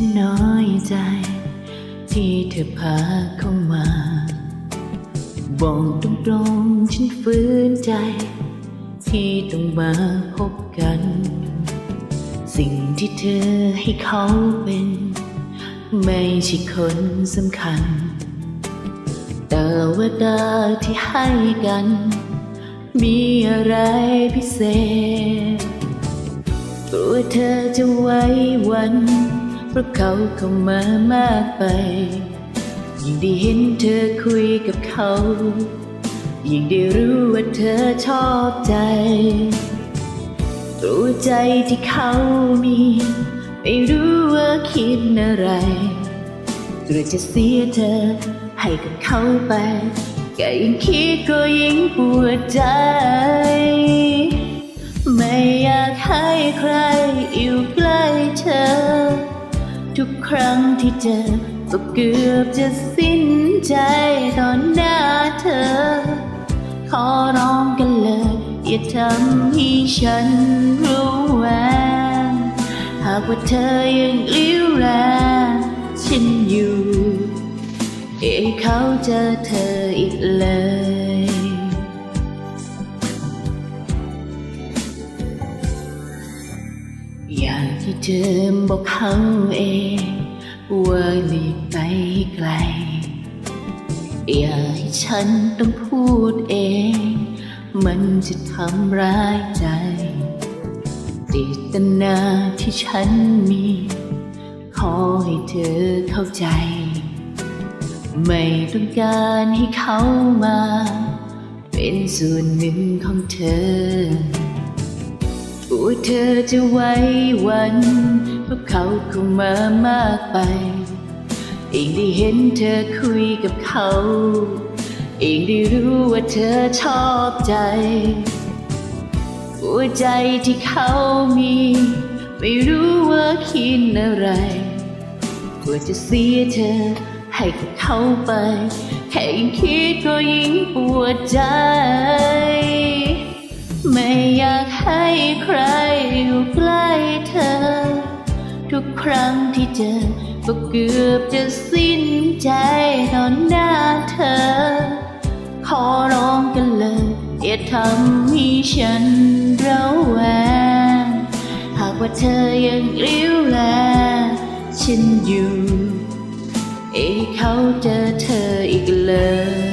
ฉันน้อยใจ ที่เธอพาเข้ามา บอกตรงตรงๆฉันฝืนใจ ที่ต้องมาพบกัน สิ่งที่เธอให้เขาเป็น ไม่ใช่คนสำคัญ แต่ว่าดาที่ให้กัน มีอะไรพิเศษกลัวเธอจะไว้วัน ราะเขาเข้ามามากไป ยิ่งได้เห็นเธอคุยกับเขา ยิ่งได้รู้ว่าเธอชอบใจรู้ใจที่เขามี ไม่รู้ว่าคิดอะไรกลัวจะเสียเธอให้กับเขาไปแค่ยิ่งคิดก็ยิ่งปวดใจ ไม่อยากให้ใครอยู่ใกล้เธอ ทุกครั้งที่เจอก็เกือบจะสิ้นใจตอนหน้าเธอ ขอร้องกันเลย อย่าทำให้ฉันรู้แวงหากว่าเธอยังเลี้ยวแลฉันอยู่ เอเขาเจอเธออีกเลย อยากให้เธอบอกเขาเองว่าหลีกไปไกล อย่าให้ฉันต้องพูดเอง มันจะทำร้ายใจเจตนาที่ฉันมี ขอให้เธอเข้าใจ ไม่ต้องการให้เขามา เป็นส่วนหนึ่งของเธอ วเธอจะไว้วันเพราะเขาเข้ามามากไป เองได้เห็นเธอคุยกับเขา เองได้รู้ว่าเธอชอบใจ หัวใจที่เขามี ไม่รู้ว่าคิดอะไรกลัวจะเสียเธอให้กับเขาไป แค่ยิ่งคิดก็ยิ่งปวดใจ ไม่อยากให้ใครอยู่ใกล้เธอ ทุกครั้งที่เจอก็เกือบจะสิ้นใจตอนหน้าเธอ ขอร้องกันเลยอย่าทำให้ฉันระแวง หากว่าเธอยังเลี้ยวแลฉันอยู่ เอ้เขาเจอเธออีกเลย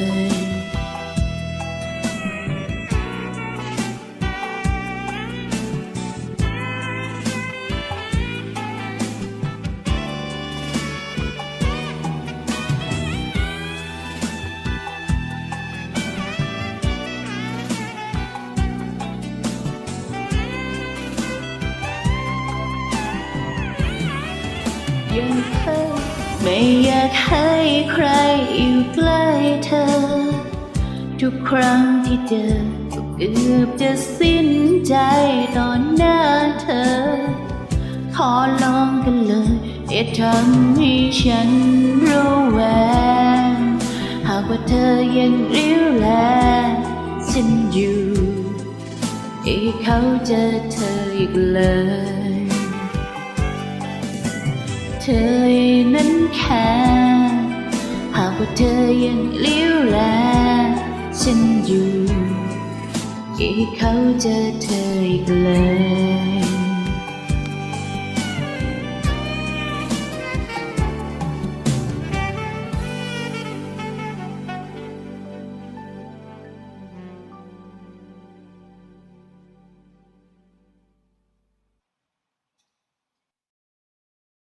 ยังเธอไม่อยากให้ใครอยู่ใกล้เธอ ทุกครั้งที่เจอก็เกือบจะสิ้นใจตอนหน้าเธอ ขอลองกันเลยอย่าทำให้ฉันระแวงหากว่าเธอยังรียวแลฉันอยู่เอ้เขาเจอเธออีกเลย เธอนั้นแค่หากว่าเธอยังเลี้ยวแลฉันอยู่ที่เขาเจอเธออีกเลย